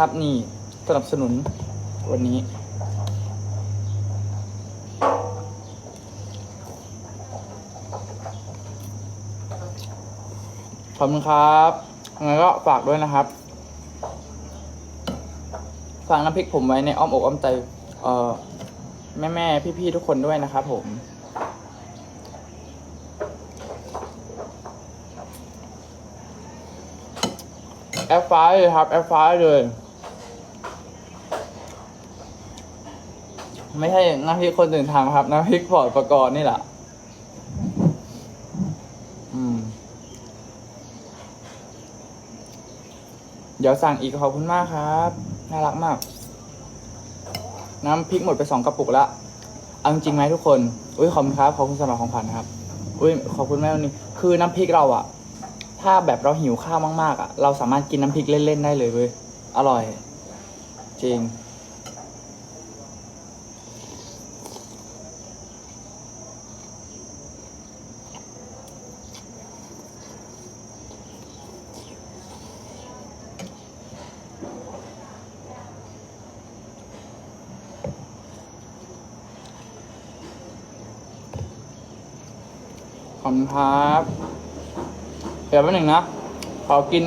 นะครับ นี่สนับสนุนวันนี้ ขอบคุณครับยังไงก็ฝากด้วยนะครับ ฝากน้ำพริกผมไว้ในอ้อมอกอ้อมใจ เอ่อ แม่แม่พี่พี่ๆทุกคนด้วยนะครับผมแอปฟ้าเลยครับ แอปฟ้าเลย ไม่ใช่น้ำพริกคนอื่นทำครับ น้ำพริกพอร์ตประกอบนี่แหละเดี๋ยวสั่งอีกขอบคุณมากครับ น่ารักมาก น้ำพริกหมดไปสองกระปุกละเอาจริงไหมทุกคน อุ้ยขอบคุณครับขอบคุณสำหรับของขวัญนครับ อุ้ยขอบคุณแม่วันนี้คือน้ำพริกเราอะถ้าแบบเราหิวข้าวมากๆอะเราสามารถกินน้ำพริกเล่นๆได้เลยเว้ยอร่อย จริง อบคุณครับ เดี๋ยวแป๊บหนึ่งนะ ขอกิน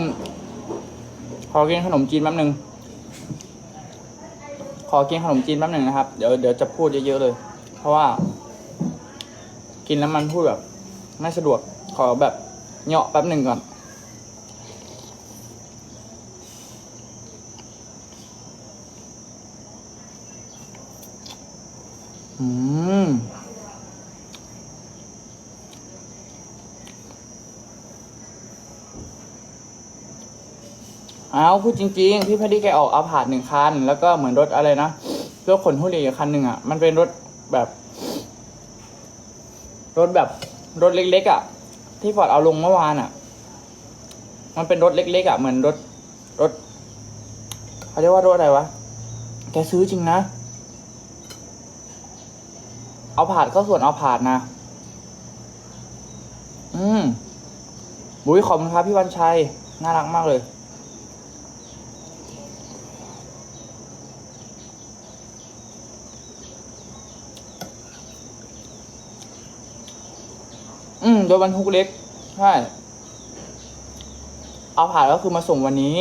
ขอกินขนมจีนแป๊บหนึ่ง ขอกินขนมจีนแป๊บหนึ่งนะครับ เดี๋ยวเดี๋ยวจะพูดเยอะๆเลย เพราะว่า กินแล้วมันพูดแบบ ไม่สะดวก ขอแบบเหาะแป๊บหนึ่งก่อนอืม เอาพูดจริง ๆ พี่พอดีแกออกเอาผาดหนึ่งคัน แล้วก็เหมือนรถอะไรนะรถขนทุเรียนอีกคันหนึ่งอะ มันเป็นรถแบบ รถแบบรถเล็กๆอะ ที่ฟอร์ดเอาลงเมื่อวานอะ มันเป็นรถเล็กๆอะ เหมือนรถรถเขาเรียกว่ารถอะไรวะ แกซื้อจริงนะ เอาผาดเข้าส่วนเอาผาดนะ อืมบุ้ยขอบคุณครับพี่วันชัย น่ารักมากเลย อืมโดยบรรทุกเล็ก ใช่ เอาผ่านก็คือมาส่งวันนี้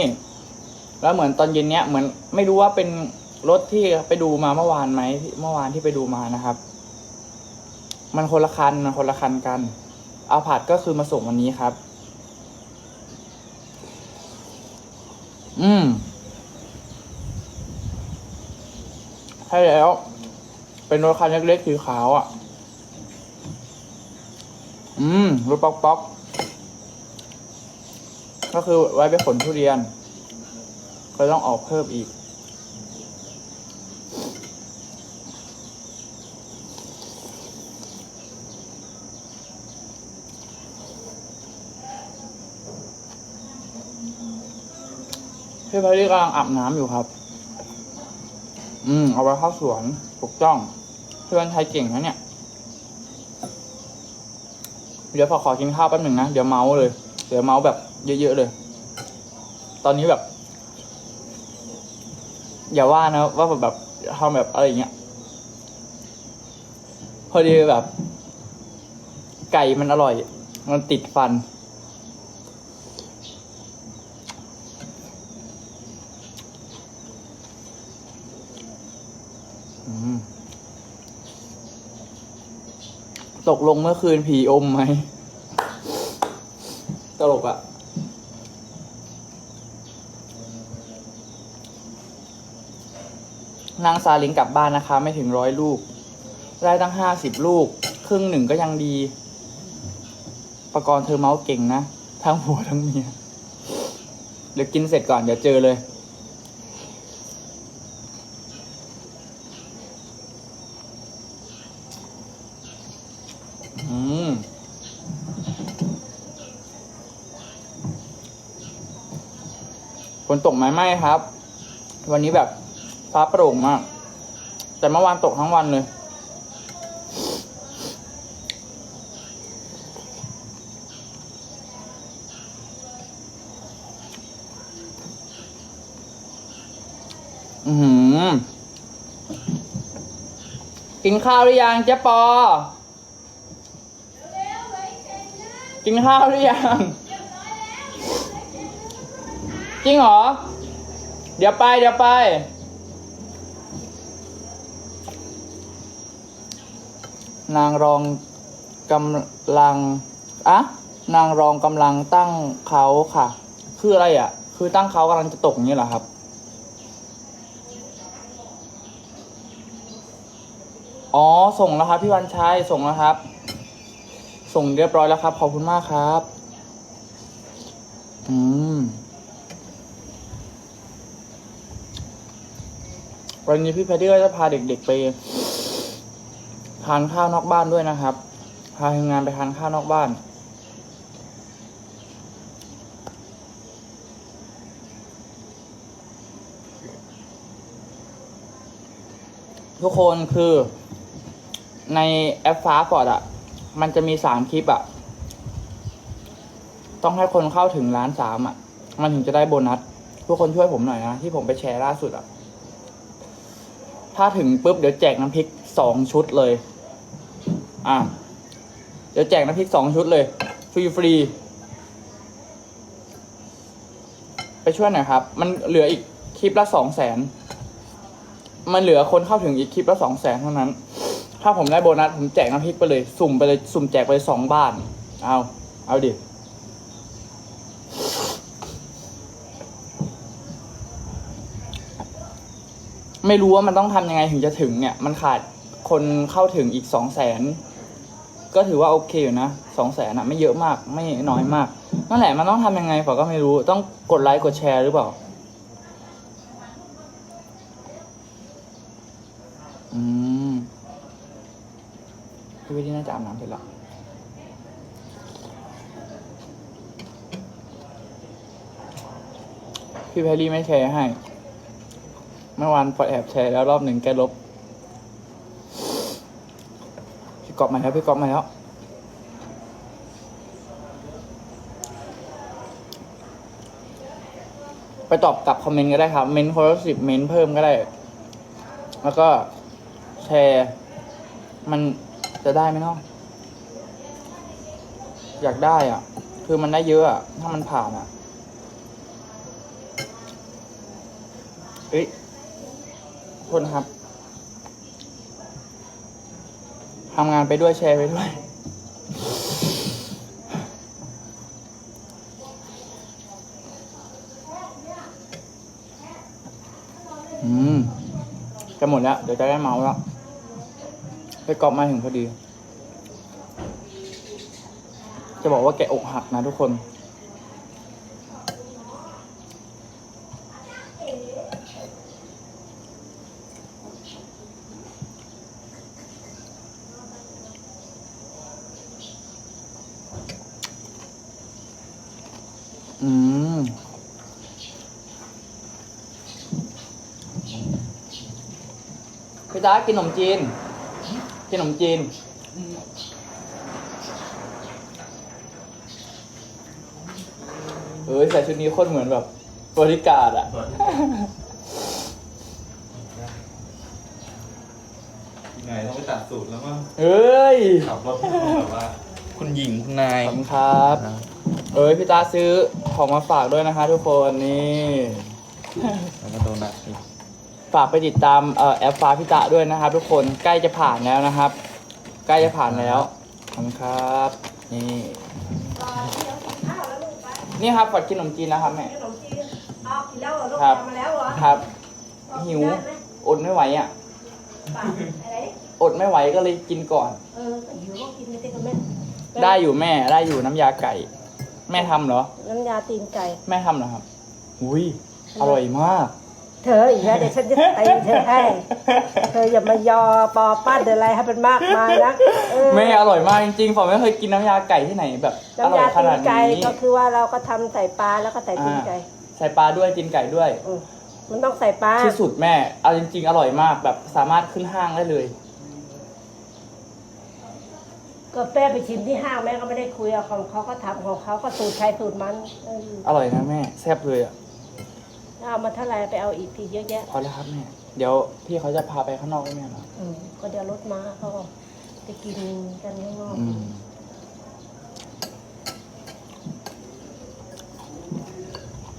แล้วเหมือนตอนเย็นเนี้ยเหมือนไม่รู้ว่าเป็นรถที่ไปดูมาเมื่อวานไหมเมื่อวานที่ไปดูมานะครับ มันคนละคันมันคนละคันกัน เอาผาดก็คือมาส่งวันนี้ครับ อืมใช่แล้ว เป็นรถคันเล็กๆสีขาวอะ อืมรถป๊อกป๊อกก็คือไว้ไปขนทุเรียน ก็ต้องออกเพิ่มอีก พี่พารีกำลังอาบน้ำอยู่ครับ อืม เอาไว้เข้าสวนถูกต้อง เพื่อนไทยเก่งนะเนี่ย เดี๋ยวพอขอกินข้าวแป๊บหนึ่งนะ เดี๋ยวเมาส์เลย เดี๋ยวเมาส์แบบเยอะๆเลย ตอนนี้แบบ อย่าว่านะว่าแบบทำแบบอะไรอย่างเงี้ย พอดีแบบ ไก่มันอร่อย มันติดฟัน ตกลงเมื่อคืนผีอมไหม ตลกอะนางซาลิงกลับบ้านนะคะ ไม่ถึงร้อยลูก ได้ตั้งห้าสิบลูก ครึ่งหนึ่งก็ยังดี ประกรณ์เธอเมาส์เก่งนะ ทั้งผัวทั้งเมีย เดี๋ยวกินเสร็จก่อน เดี๋ยวเจอเลย นตกไหมไม่ครับ วันนี้แบบฟ้าโปร่งมาก แต่เมื่อวานตกทั้งวันเลย อือหือกินข้าวหรือยังเจ๊ปอ กินข้าวหรือยัง จริงเหรอ เดี๋ยวไปเดี๋ยวไป นางรองกำลังอะนางรองกำลังตั้งเขาค่ะ คืออะไรอะ คือตั้งเขากำลังจะตกอย่างนี้เหรอครับ อ๋อ ส่งแล้วครับ พี่วันชัย ส่งแล้วครับ ส่งเรียบร้อยแล้วครับ ขอบคุณมากครับ อืม วันนี้พี่แพดดี้ก็จะพาเด็กๆไปทานข้าวนอกบ้านด้วยนะครับ พาทีมงานไปทานข้าวนอกบ้าน ทุกคนคือในแอปฟ้าฟอร์ดอะ มันจะมีสามคลิปอะ ต้องให้คนเข้าถึงล้านสามอะ มันถึงจะได้โบนัส ทุกคนช่วยผมหน่อยนะ ที่ผมไปแชร์ล่าสุดอะ ถ้าถึงปุ๊บเดี๋ยวแจกน้ำพริกสองชุดเลย อะ เดี๋ยวแจกน้ำพริกสองชุดเลย ฟรีฟรี ไปช่วยหน่อยครับ มันเหลืออีกคลิปละสองแสน มันเหลือคนเข้าถึงอีกคลิปละสองแสนเท่านั้น ถ้าผมได้โบนัสผมแจกน้ำพริกไปเลย สุ่มไปเลย สุ่มแจกไปสองบ้าน เอา เอาดิ ไม่รู้ว่ามันต้องทำยังไงถึงจะถึงเนี่ย มันขาดคนเข้าถึงอีกสองแสนก็ถือว่าโอเคอยู่นะสองแสนอะไม่เยอะมากไม่น้อยมากนั่นแหละมันต้องทำยังไงฝอก็ไม่รู้ต้องกดไลค์กดแชร์หรือเปล่าอืมพี่วิธีน่าจะอาบน้ำเสร็จแล้วพี่แพรรี่ไม่แชร์ให้ เมื่อวานปอแอบแชร์แล้วรอบหนึ่งแกลบ พี่กอบมาแล้วพี่กอบมาแล้วไปตอบกลับคอมเมนต์ก็ได้ครับ เมนต์คนละสิบเมนต์เพิ่มก็ได้ แล้วก็แชร์ มันจะได้ไหมเนาะอยากได้อะ คือมันได้เยอะอะ ถ้ามันผ่านอะ เอ้ย ทษนะครับทำงานไปด้วยแชร์ไปด้วย อืม จะหมดแล้ว เดี๋ยวจะได้เมาแล้ว ไปกอบมาถึงพอดี จะบอกว่าแกอกหักนะทุกคน พี่ตากินขนมจีน กินขนมจีน เอ้ยใส่ชุดนี้โคนเหมือนแบบบริการดอะไงต้องไปตัดสูตรแล้วก็เอ้ย ขับรถแบบว่า คุณหญิงคุณนายขอบคุณครับ เอ้ยพี่ตาซื้อของมาฝากด้วยนะคะทุกคนนี่ แล้วก็โดนัทอีก ฝากไปติดตามเอ่อแอปฟ้าพิตะด้วยนะครับ ทุกคนใกล้จะผ่านแล้วนะครับ ใกล้จะผ่านแล้วขอบคุณครับนี่ต่อเดี๋ยวกินข้าวแล้วลูกไปนี่ครับฝอดกินขนมจีนแล้วครับแม่ขนมจีนอ้าวกินแล้วเหรอลูกครับทำมาแล้วเหรอครับเอาหิวได้ไหมอดไม่ไหวอะปากอะไรอดไม่ไหวก็เลยกินก่อนเออหิวก็กินไม่ได้ก็แม่ได้อยู่แม่ได้อยู่น้ำยาไก่ แม่ทำเหรอ น้ำยาตีนไก่ แม่ทำเหรอครับ อุ้ยอร่อยมาก เธออีกแล้วเดี๋ยวฉันจะตีเธอให้ เธออย่ามายอปอปั้นอะไรให้เป็นมากมายนะเออแม่อร่อยมากจริงๆผมไม่เคยกินน้ำยาไก่ที่ไหนแบบอร่อยน้ำายขตีนานดไก่นี้ก็คือว่าเราก็ทำใส่ปลาแล้วก็ใส่ตีนไก่ใส่ปลาด้วยกินไก่ด้วย อืมมันต้องใส่ปลาที่สุดแม่ เอาจริง ๆ อร่อยมากแบบสามารถขึ้นห้างได้เลย ก็แป้ไปชิมที่ห้างแม่ก็ไม่ได้คุยเอาของเขาก็ทำของเขาก็สูตรใครสูตรมันเอออร่อยนะแม่แซ่บเลยอะ มเอามาเท่าไหรไปเอาอีกทีเยอะแยะ พอแล้วครับแม่ เดี๋ยวพี่เขาจะพาไปข้างนอกได้ไหมเหรออืมก็เดี๋ยวรถมาเขาก็ไปกินกันข้างนอกอืม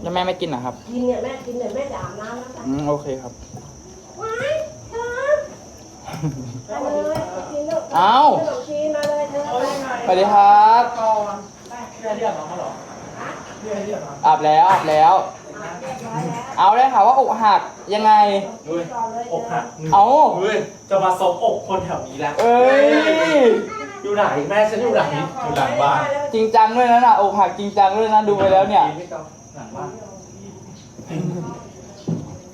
แล้วแม่ไม่กินเหรอครับกินเนี่ยแม่กินเนี่ยแม่จะอาบน้ำแล้วจ้ะอืมโอเคครับ ว้ายเธอมาเลยไปกินลูกเอ้าขนมจีนมาเลยเธอไปสวัสดีครับอาบแล้วอาบแล้วเรียบร้อยแล้ว เอาได้ค่ะว่าอกหักยังไง ด้วยก่อนเลยอกหักเอาเฮ้ยจะมาซบอกคนแถวนี้แล้วเอ้ย อยู่ไหนแม่ฉันอยู่ไหนอยู่หลังบ้านจริงจังด้วยนะน่ะอกหักจริงจังด้วยนะดูไปแล้วเนี่ยไม่ต้องหลังบ้าน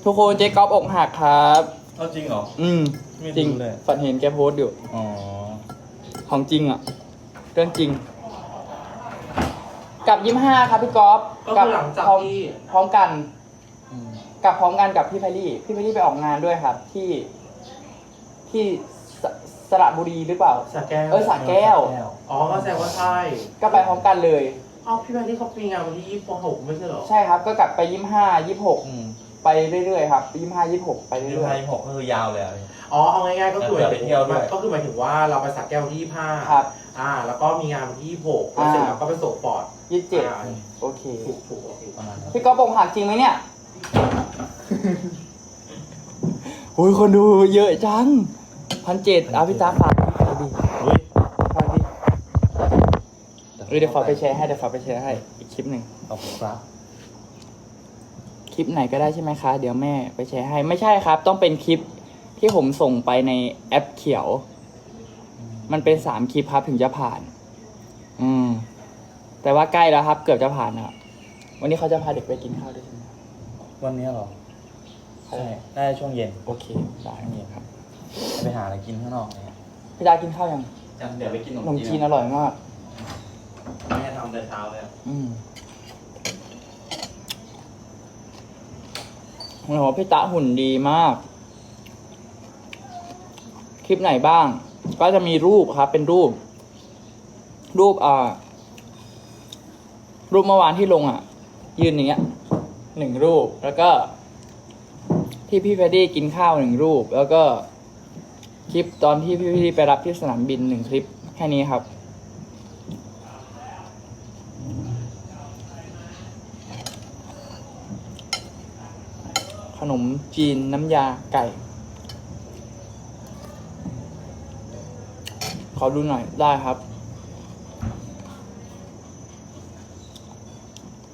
ทุกคนเจ๊ก๊อฟอกหักครับ เอาจริงเหรอ อืมไม่จริงรู้เลย ฝันเห็นแกโพสต์อยู่ อ๋อของจริงอะเรื่องจริง กับยิ้มห้าครับพี่ก๊อฟก็กัคือหลังจากพร้อมที่ พร้อมกัน อืมกับพร้อมกันกับพี่ไพลี่พี่ไพลี่ไปออกงานด้วยครับ ที่ที่สสระบุรีหรือเปล่า สระแก้วเออสระแก้ว อ๋อก็แสดงว่าใช่ก็ไปพร้อมกันเลย เอ้าพี่แม่ที่เขาปีงานวันที่ยี่สิบหกไม่ใช่เหรอใช่ครับ ก็กลับไปยิ้มห้ายี่หกอืมไปเรื่อยๆครับยิ้มห้ายี่หกไปยี่เรื่อยสิบหกก็คือยาวเลยอะ อ๋อเอาง่ายๆก็คือหมายถึงไปเที่ยวด้วยก็คือหมายถึงว่าเราไปสระแก้ววันที่ยี่ห้าๆ ครับ อ่า แล้วก็มีงานวันที่ยี่หกแล้วเสร็จแล้วก็ไปส่งปอดยี่สิบเจ็ดอ่าโอเค ถูกถูกโอเค ประมาณนั้นพี่ก๊อฟอกหักจริงไหมเนี่ย โอ้ยคนดูเยอะจังพันเจ็ดอาพี่ตาฝากดิเฮ้ยฝากดิเออเดี๋ยวฝากไปแชร์ให้เดี๋ยวฝากไปแชร์ให้อีกคลิปหนึ่งขอบคุณครับ คลิปไหนก็ได้ใช่ไหมคะ เดี๋ยวแม่ไปแชร์ให้ ไม่ใช่ครับ ต้องเป็นคลิปที่ผมส่งไปในแอปเขียว มันเป็นสามคลิปครับถึงจะผ่าน อืม แต่ว่าใกล้แล้วครับ เกือบจะผ่านแล้ววันนี้เขาจะพาเด็กไปกินข้าวด้วยใช่ไหม วันนี้เหรอ ใช่น่าจะช่วงเย็นโอเคได้นี่ครับจะไปหาอะไรกินข้างนอกเนี่ยพี่ดากินข้าวยังเดี๋ยวไปกินขขนนมมจีจีนนอร่อยมาก แม่ทำแต่เช้าเลยอะอืมโอ้โหพี่ตาหุ่นดีมาก คลิปไหนบ้าง ก็จะมีรูปครับ เป็นรูป รูปอ่า รูปเมื่อวานที่ลงอะ ยืนอย่างเงี้ย หนึ่งรูป แล้วก็ ที่พี่แพดดี้กินข้าวหนึ่งรูป แล้วก็คลิปตอนที่พี่พดดี้ไปรับที่สนามบินหนึ่งคลิปแค่นี้ครับ ขนมจีนน้ำยาไก่ ขอดูหน่อยได้ครับ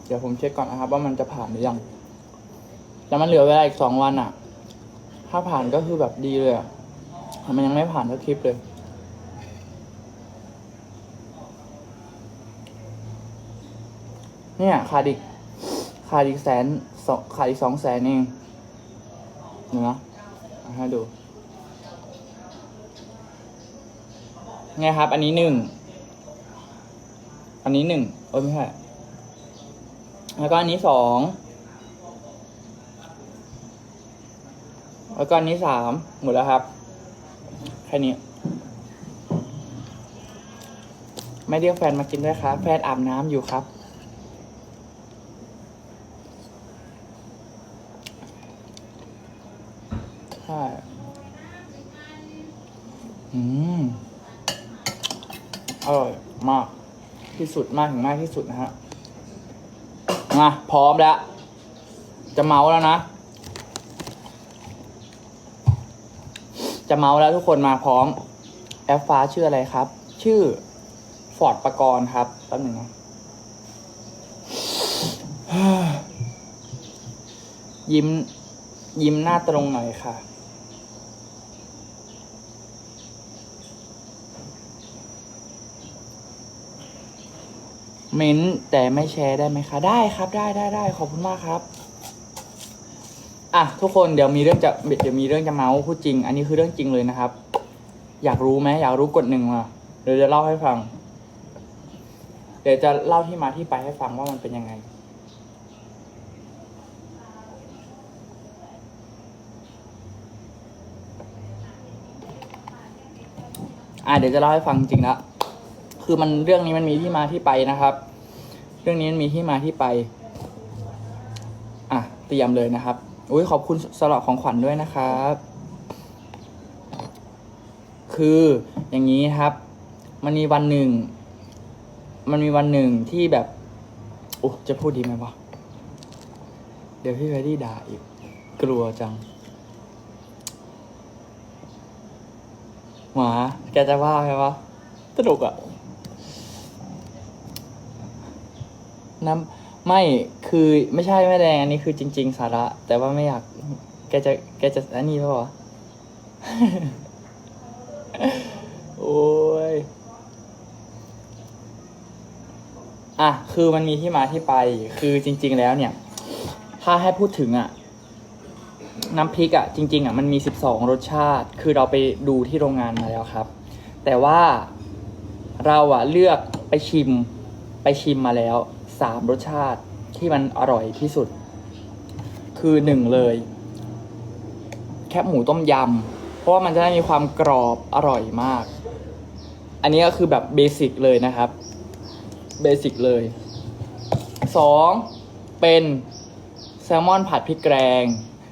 เดี๋ยวผมเช็คก่อนนะครับ ว่ามันจะผ่านหรือยังแต่มันเหลือเวลาอีกสองวันอะถ้าผ่านก็คือแบบดีเลยอะมันยังไม่ผ่านสักคลิปเลย เนี่ยขาดอีกขาดอีกแสนสองขาดอีกสองแสนเองเดี๋ยวนะเอให้ดูไงครับ อันนี้หนึ่ง อันนี้หนึ่งเออไม่ใช่ แล้วก็อันนี้สองแล้วก็อันนี้สามหมดแล้วครับ แค่นี้ ไม่เรียกแฟนมากินด้วยครับ แฟนอาบน้ำอยู่ครับ ใช่ อืม อร่อยมาก ที่สุดมากถึงมากที่สุดนะฮะ มาพร้อมแล้ว จะเมาแล้วนะ จะเมาแล้วทุกคนมาพร้อม แอปฟ้าชื่ออะไรครับ ชื่อฟอร์ดประกรณ์ครับแป๊บหนึ่งนะยิ้ม ยิ้มหน้าตรงหน่อยค่ะ เม้นต์แต่ไม่แชร์ได้ไหมคะ ได้ครับได้ได้ได้ขอบคุณมากครับ อะทุกคนเดี๋ยวมีเรื่องจะเดี๋ยวมีเรื่องจะเมาส์พูดจริง อันนี้คือเรื่องจริงเลยนะครับ อยากรู้ไหมอยากรู้กดหนึ่งมาเดี๋ยวจะเล่าให้ฟัง เดี๋ยวจะเล่าที่มาที่ไปให้ฟังว่ามันเป็นยังไงอะเดี๋ยวจะเล่าให้ฟังจริงและ คือมันเรื่องนี้มันมีที่มาที่ไปนะครับ เรื่องนี้มันมีที่มาที่ไป อะเตรียมเลยนะครับอุ้ยขอบคุณสำหรับของขวัญด้วยนะครับ คืออย่างนี้ครับ มันมีวันหนึ่ง มันมีวันหนึ่งที่แบบโอ้จะพูดดีไหมวะเดี๋ยวพี่เฟรดดี้ด่าอีก กลัวจังหมาแกจะว่าไหมวะสนุกอะ น้ำไม่คือไม่ใช่แม่แดงอันนี้คือจริง ๆ สาระ แต่ว่าไม่อยาก แกจะแกจะอันนี้ปะวะโอ้ยอะคือมันมีที่มาที่ไปคือจริง ๆ แล้วเนี่ย ถ้าให้พูดถึงอะน้ำพริกอะจริง ๆอะมันมี 12 รสชาติ คือเราไปดูที่โรงงานมาแล้วครับ แต่ว่าเราอะเลือกไปชิมไปชิมมาแล้ว 3รสชาติที่มันอร่อยที่สุด คือหนึ่งเลย แคบหมูต้มยำ เพราะว่ามันจะได้มีความกรอบอร่อยมาก อันนี้ก็คือแบบเบสิกเลยนะครับ เบสิกเลยสองเป็นแซลมอนผัดพริกแกง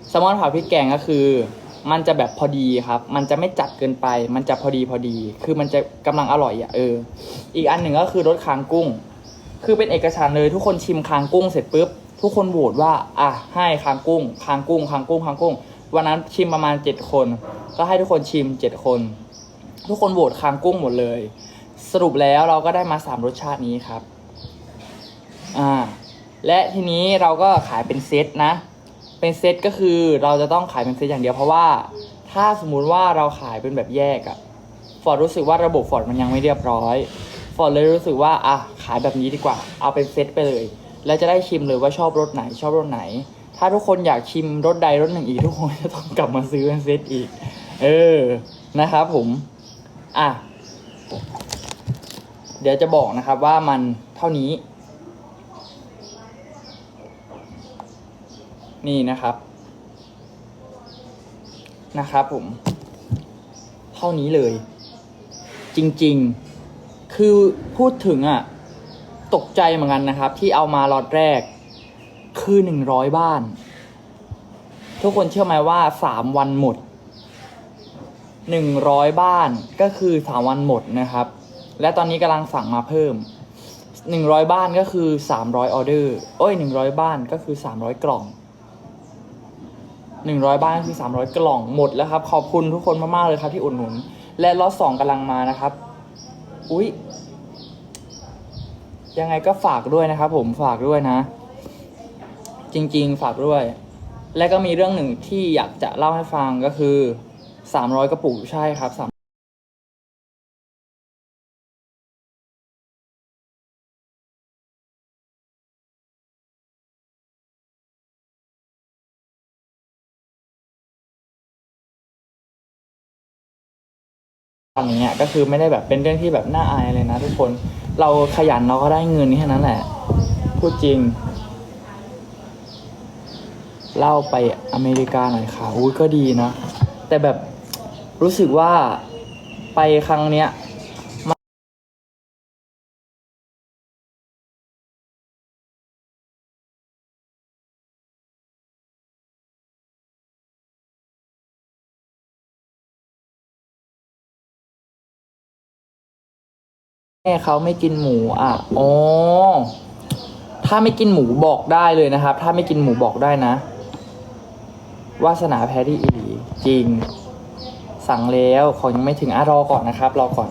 แซลมอนผัดพริกแกงก็คือ มันจะแบบพอดีครับ มันจะไม่จัดเกินไป มันจะพอดีพอดี คือมันจะกำลังอร่อยอะเออ อีกอันหนึ่งก็คือรสคางกุ้ง คือเป็นเอกฉันเลยทุกคนชิมคางกุ้งเสร็จปุ๊บ ทุกคนโหวตว่าอะให้คางกุ้งคางกุ้งคางกุ้งคางกุ้ง วันนั้นชิมประมาณเจ็ดคน ก็ให้ทุกคนชิมเจ็ดคน ทุกคนโหวตคางกุ้งหมดเลย สรุปแล้วเราก็ได้มาสามรสชาตินี้ครับอ่าและทีนี้เราก็ขายเป็นเซตนะ เป็นเซตก็คือเราจะต้องขายเป็นเซตอย่างเดียวเพราะว่าถ้าสมมุติว่าเราขายเป็นแบบแยกอะฟอร์ดรู้สึกว่าระบบฟอร์ดมันยังไม่เรียบร้อย ฟอร์ดเลยรู้สึกว่าอะขายแบบนี้ดีกว่า เอาเป็นเซตไปเลย แล้วจะได้ชิมเลยว่าชอบรสไหนชอบรสไหน ถ้าทุกคนอยากชิมรสใดรสหนึ่งอีกทุกคนจะต้องกลับมาซื้อเป็นเซตอีก เออนะครับผมอะเดี๋ยวจะบอกนะครับว่ามันเท่านี้ นี่นะครับนะครับผม เท่านี้เลย จริง ๆ คือพูดถึงอะ ตกใจเหมือนกันนะครับ ที่เอามาล็อตแรก คือหนึ่งร้อยบ้าน ทุกคนเชื่อไหมว่าสามวันหมดหนึ่งร้อยบ้านก็คือสามวันหมดนะครับ และตอนนี้กำลังสั่งมาเพิ่มหนึ่งร้อยบ้านก็คือสามร้อยออเดอร์โอ้ยหนึ่งร้อยบ้านก็คือสามร้อยกล่องหนึ่งร้อยบ้านก็คือสามร้อยกล่องหมดแล้วครับ ขอบคุณทุกคนมากๆเลยครับที่อุดหนุน และล็อตสองกำลังมานะครับ อุ๊ย ยังไงก็ฝากด้วยนะครับผมฝากด้วยนะ จริง ๆ ฝากด้วย และก็มีเรื่องหนึ่งที่อยากจะเล่าให้ฟังก็คือสามร้อยกระปุกใช่ครับ สามตอนนี้ก็คือไม่ได้แบบเป็นเรื่องที่แบบน่าอายเลยนะทุกคน เราขยันเราก็ได้เงินแค่นั้นแหละ พูดจริง เล่าไปอเมริกาหน่อยค่ะ อุ้ยก็ดีนะ แต่แบบรู้สึกว่าไปครั้งเนี้ย แม่เขาไม่กินหมูอะอ๋อถ้าไม่กินหมูบอกได้เลยนะครับ ถ้าไม่กินหมูบอกได้นะ วาสนาแพ้ที่อีหลีจริง สั่งแล้วของยังไม่ถึงอะรอก่อนนะครับ รอก่อน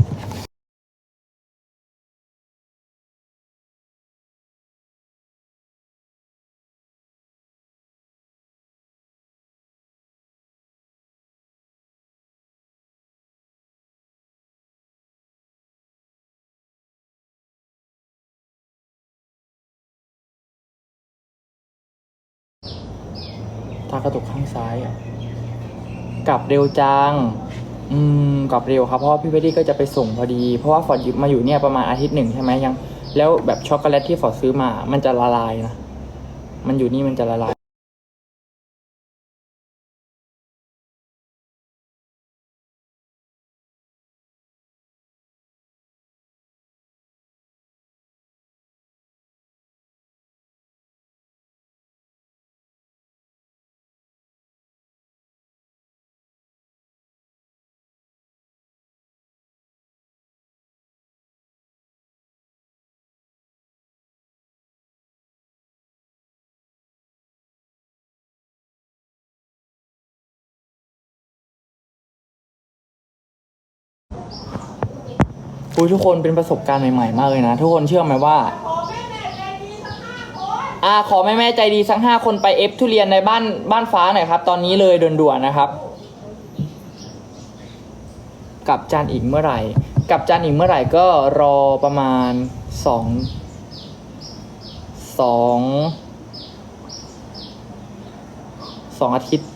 ากระตุกข้างซ้ายอะกลับเร็วจัง อืมกลับเร็วครับ เพราะว่าพี่เบดดี้ก็จะไปส่งพอดี เพราะว่าฟอร์ดหยิบมาอยู่เนี่ยประมาณอาทิตย์หนึ่งใช่ไหมยัง แล้วแบบช็อกโกแลตที่ฟอร์ดซื้อมา มันจะละลายนะ มันอยู่นี่มันจะละลาย คุยทุกคนเป็นประสบการณ์ใหม่ๆ มากเลยนะ ทุกคนเชื่อไหมว่าอ่าขอแม่แม่ใจดีสักห้าคนไปเอฟทุเรียนในบ้านบ้านฟ้าหน่อยครับ ตอนนี้เลยด่วนๆนะครับกลับจานอีกเมื่อไหร่กลับจานอีกเมื่อไหร่ก็รอประมาณสองสองสองอาทิตย์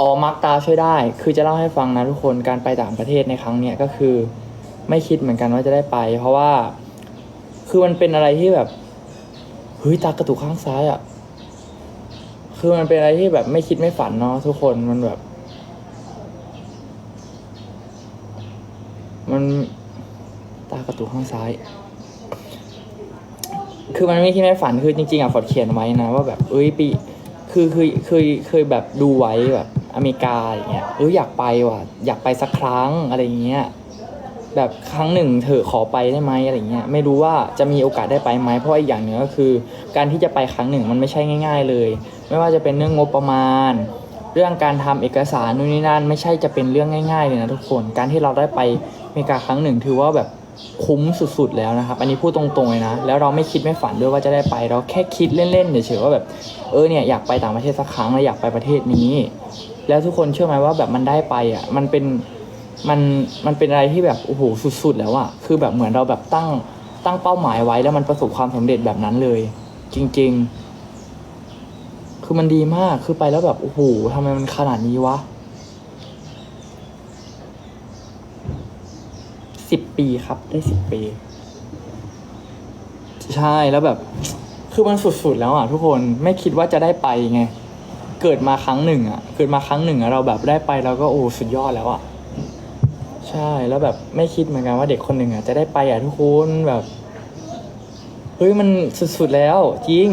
อ๋อมาร์กตาช่วยได้ คือจะเล่าให้ฟังนะทุกคนการไปต่างประเทศในครั้งเนี้ยก็คือ ไม่คิดเหมือนกันว่าจะได้ไป เพราะว่า คือมันเป็นอะไรที่แบบเฮ้ยตากระตุกข้างซ้ายอะ่ะ คือมันเป็นอะไรที่แบบไม่คิดไม่ฝันเนาะทุกคนมันแบบ มันตากระตุกข้างซ้าย คือมันไม่คิดไม่ฝันคือจริงๆอะฟอดเขียนไว้นะว่าแบบเอ้ยปีคือคือเคยเคยแบบดูไว้แบบ อเมริกาอย่างเงี้ยเอออยากไปว่ะอยากไปสักครั้งอะไรเงี้ยแบบครั้งหนึ่งเธอะขอไปได้ไหมอะไรเงี้ยไม่รู้ว่าจะมีโอกาสได้ไปไหมเพราะอีกอย่างหนึ่งก็คือ การที่จะไปครั้งหนึ่งมันไม่ใช่ง่าย ๆ เลย ไม่ว่าจะเป็นเรื่องงบประมาณ เรื่องการทำเอกสารนู่นนี่นั่นไม่ใช่จะเป็นเรื่องง่าย ๆ เลยนะทุกคนการที่เราได้ไปอเมริกาครั้งหนึ่ง ถือว่าแบบคุ้มสุดๆแล้วนะครับ อันนี้พูดตรงๆเลยนะ แล้วเราไม่คิดไม่ฝันด้วยว่าจะได้ไป เราแค่คิดเล่นๆเฉยๆว่าแบบ เออเนี่ยอยากไปต่างประเทศสักครั้งแล้วอยากไปประเทศนี้ แล้วทุกคนเชื่อไหมว่าแบบมันได้ไปอะมันเป็นมันมันเป็นอะไรที่แบบโอ้โหสุดๆ แล้วอะคือแบบเหมือนเราแบบตั้งตั้งเป้าหมายไว้แล้วมันประสบความสำเร็จแบบนั้นเลย จริง ๆ คือมันดีมากคือไปแล้วแบบโอ้โหทำไมมันขนาดนี้วะสิบปีครับได้สิบปี ใช่แล้วแบบ คือมันสุดๆแล้วอะทุกคนไม่คิดว่าจะได้ไปไง เกิดมาครั้งหนึ่งอะเกิดมาครั้งหนึ่งอะเราแบบได้ไปเราก็โอ้สุดยอดแล้วอะใช่แล้วแบบไม่คิดเหมือนกันว่าเด็กคนหนึ่งอะจะได้ไปอะทุกคนแบบเฮ้ยมันสุดๆแล้ว จริง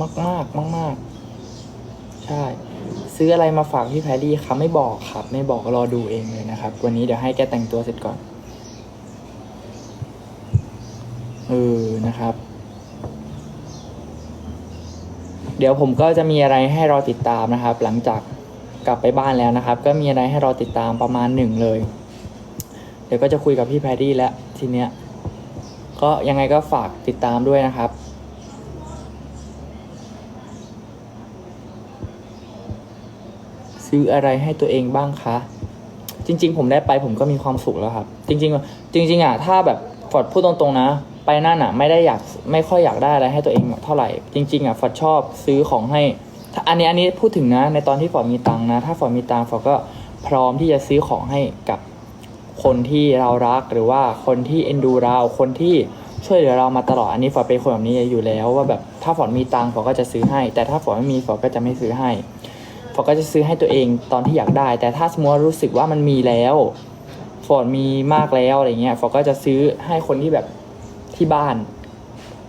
มากมากมากมากใช่ ซื้ออะไรมาฝากพี่แพรรี่ครับไม่บอกครับ ไม่บอกรอดูเองเลยนะครับ วันนี้เดี๋ยวให้แกแต่งตัวเสร็จก่อน เออนะครับ เดี๋ยวผมก็จะมีอะไรให้เราติดตามนะครับ หลังจากกลับไปบ้านแล้วนะครับ ก็มีอะไรให้เราติดตามประมาณหนึ่งเลย เดี๋ยวก็จะคุยกับพี่แพรรี่แล้วทีเนี้ยก็ยังไงก็ฝากติดตามด้วยนะครับซื้ออะไรให้ตัวเองบ้างคะ จริง ๆ ผมได้ไปผมก็มีความสุขแล้วครับ จริง ๆ จริง ๆอะถ้าแบบฟอร์ดพูดตรงๆนะ ไปนั่นอะ ไม่ได้อยากไม่ค่อยอยากได้อะไรให้ตัวเองเท่าไหร่ จริง ๆอะฟอดชอบซื้อของให้อันนี้อันนี้พูดถึงนะในตอนที่ฟอดมีตังนะ ถ้าฟอดมีตังฟอดก็พร้อมที่จะซื้อของให้กับคนที่เรารักหรือว่าคนที่เอ็นดูเราคนที่ช่วยเหลือเรามาตลอดอันนี้ฟอดเป็นคนแบบนี้อยู่แล้ว ว่าแบบถ้าฟอดมีตังฟอดก็จะซื้อให้ แต่ถ้าฟอดไม่มีฟอดก็จะไม่ซื้อให้ฟอดก็จะซื้อให้ตัวเองตอนที่อยากได้ แต่ถ้าสมมติรู้สึกว่ามันมีแล้วฟอดมีมากแล้วอะไรเงี้ยฟอดก็จะซื้อให้คนที่แบบ ที่บ้าน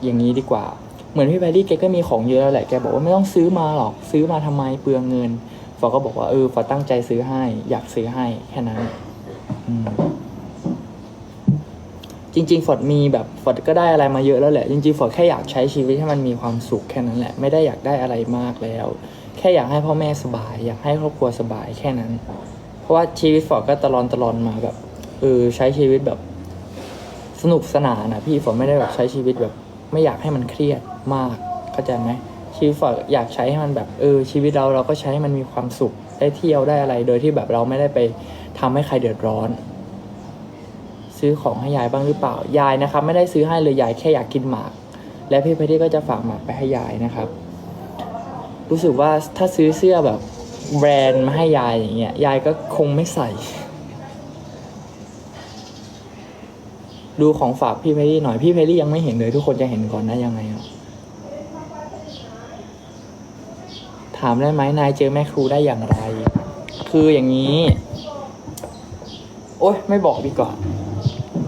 อย่างนี้ดีกว่า เหมือนพี่แพรรี่แกก็มีของเยอะแล้วแหละแกบอกว่าไม่ต้องซื้อมาหรอกซื้อมาทำไมเปลืองเงินฟอดก็บอกว่าเออฟอดตั้งใจซื้อให้ อยากซื้อให้แค่นั้นจริง ๆ ฟอร์ดมีแบบฟอร์ดก็ได้อะไรมาเยอะแล้วแหละ จริง ๆ ฟอร์ดแค่อยากใช้ชีวิตให้มันมีความสุขแค่นั้นแหละ ไม่ได้อยากได้อะไรมากแล้ว แค่อยากให้พ่อแม่สบาย อยากให้ครอบครัวสบายแค่นั้น เพราะว่าชีวิตฟอร์ดก็ตลอนตลอนมาแบบเออใช้ชีวิตแบบ สนุกสนานนะพี่ฝอไม่ได้แบบใช้ชีวิตแบบ ไม่อยากให้มันเครียดมากเข้าใจไหมชีวิตฝออยากใช้ให้มันแบบเออชีวิตเราเราก็ใช้ให้มันมีความสุขได้เที่ยวได้อะไร โดยที่แบบเราไม่ได้ไปทำให้ใครเดือดร้อน ซื้อของให้ยายบ้างหรือเปล่ายายนะครับ ไม่ได้ซื้อให้เลยยายแค่อยากกินหมาก และพี่เพชรก็จะฝากหมากไปให้ยายนะครับ รู้สึกว่าถ้าซื้อเสื้อแบบแบรนด์มาให้ยายอย่างเงี้ยยายก็คงไม่ใส่ ดูของฝากพี่เพรรี่หน่อยพี่เพรรี่ยังไม่เห็นเลย ทุกคนจะเห็นก่อนนะยังไงอะถามได้ไหมนายเจอแม่ครูได้อย่างไร คืออย่างนี้ โอ๊ยไม่บอกดีกว่า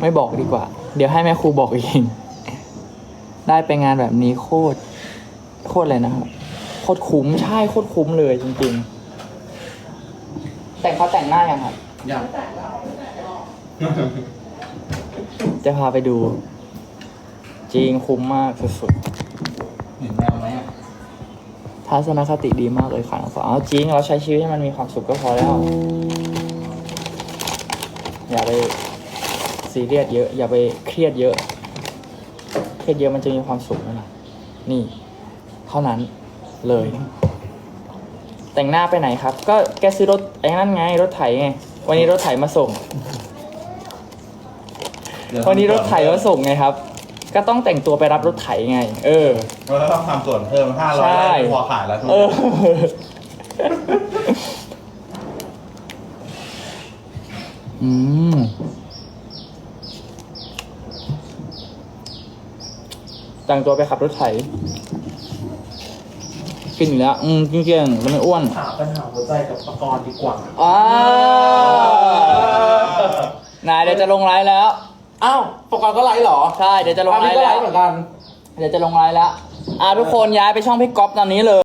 ไม่บอกดีกว่า เดี๋ยวให้แม่ครูบอกเองได้ไปงานแบบนี้โคตรโคตรเลยนะครับโคตรคุ้มใช่โคตรคุ้มเลยจริงๆ แต่งเขาแต่งหน้ายังครับยาก จะพาไปดู จริงคุ้มมากสุดเห็นแมวไหมอะๆททัศนคติดีมากเลยค่ะน้องฟ้าเอาจริงเราใช้ชีวิตให้มันมีความสุขก็พอแล้ว อย่าไปซีเรียสเยอะ อย่าไปเครียดเยอะ เครียดเยอะมันจะมีความสุขไหมล่ะนี่ เท่านั้นเลย แต่งหน้าไปไหนครับ ก็แกซื้อรถไอ้นั่นไง รถไถไง วันนี้รถไถมาส่ง เดี๋ยวันนี้รถไถมาส่งไงครับ ก็ต้องแต่งตัวไปรับรถไถไง เออเราต้องทำส่วนเพิ่มห้าร้อใช่ยพอขายแล้วทุกเอออืมแต่งตัวไปขับรถไถกินอีกแล้ว อืมกินเก่งแล้วไม่อ้วนหาปัญหาหัวใจกับปกรณ์ดีกว่าอ้านายเดี๋ยวจะลงไลน์แล้ว อ้าวปกรณ์ก็ไลฟ์เหรอใช่ เดี๋ยวจะลงอันไลนี้น์ก็ไลแล้วฟ์เหมือนกัน เดี๋ยวจะลงไลน์แล้ว อ่าทุกคนย้ายไปช่องพี่ก๊อฟตอนนี้เลย